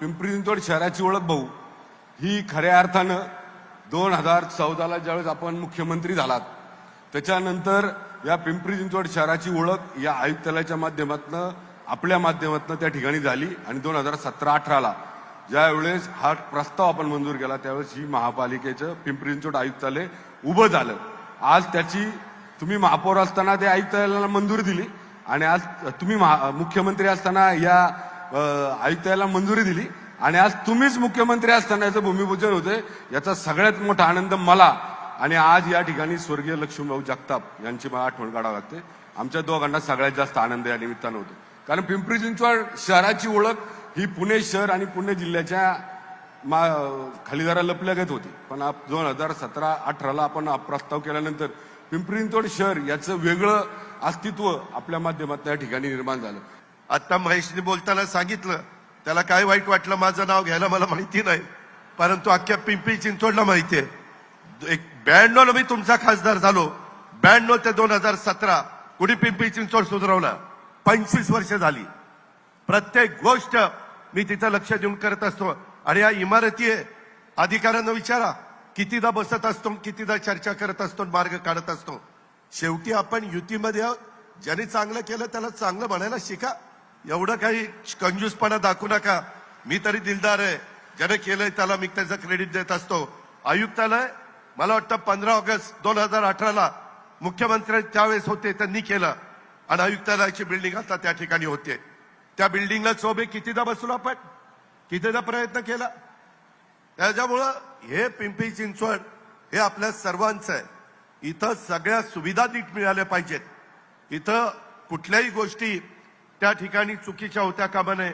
पिंपरी चिंचवड शहराची ओळख भाऊ. ही खऱ्या अर्थानं दोन हजार चौदाला ज्यावेळेस आपण मुख्यमंत्री झालात त्याच्यानंतर या पिंपरी चिंचवड शहराची ओळख या आयुक्तालयाच्या माध्यमातून आपल्या माध्यमातून त्या ठिकाणी झाली आणि दोन हजार सतरा अठराला ज्यावेळेस हा प्रस्ताव आपण मंजूर केला त्यावेळेस ही महापालिकेचं पिंपरी चिंचवड आयुक्तालय उभं झालं. आज त्याची तुम्ही महापौर असताना त्या आयुक्तालयाला मंजुरी दिली आणि आज तुम्ही महा- मुख्यमंत्री असताना या अ, मंजुरी दिली. आणि आज तुम्हीच मुख्यमंत्री असताना याचं भूमिपूजन होते याचा सगळ्यात मोठा आनंद मला आणि आज या ठिकाणी स्वर्गीय लक्ष्मीभाऊ जगताप यांची मला आठवण काढावी लागते. आमच्या दोघांना सगळ्यात जास्त आनंद या निमित्तानं होतो कारण पिंपरी चिंचवड शहराची ओळख ही पुणे शहर आणि पुणे जिल्ह्याच्या मा खाली जरा लपल्यागत होती. पण दोन हजार सतरा अठराला आपण प्रस्ताव केल्यानंतर पिंपरी चिंचवड शहर याचं वेगळं अस्तित्व आपल्या माध्यमात या ठिकाणी निर्माण झालं. आत्ता महेशने बोलताना सांगितलं त्याला काय वाईट वाटलं माझं नाव घ्यायला मला माहिती नाही परंतु अख्ख्या पिंपरी चिंचवडला माहिती आहे. एक ब्याण्णवला मी तुमचा खासदार झालो ब्याण्णव ते दोन हजार सतरा कुणी पिंपरी चिंचवड सुधारवला? पंचवीस वर्ष झाली. प्रत्येक गोष्ट मी तिथं लक्ष देऊन करत असतो. आणि या इमारती आहे अधिकाऱ्यांना विचारा कितीदा बसत असतो कितीदा चर्चा करत असतो मार्ग काढत असतो. शेवटी आपण युतीमध्ये आहोत. ज्याने चांगलं केलं त्याला चांगलं म्हणायला शिका. एवढं काही कंजूसपणा दाखवू नका. मी तरी दिलदार आहे. ज्याने केलंय त्याला मी त्याचं क्रेडिट देत असतो. आयुक्तालय मला वाटतं पंधरा ऑगस्ट दोन हजार अठराला मुख्यमंत्री त्यावेळेस होते त्यांनी केलं. आणि आयुक्तालयाची बिल्डिंग आता त्या ठिकाणी होते. त्या बिल्डिंगला चोबे कितीदा बसलो आपण? कितीदा प्रयत्न केला? त्याच्यामुळं हे पिंपरी चिंचवड हे आपल्या सर्वांचं आहे. इथं सगळ्या सुविधा नीट मिळाल्या पाहिजेत. इथं कुठल्याही गोष्टी त्या ठिकाणी चुकीच्या होत्या कामा नये.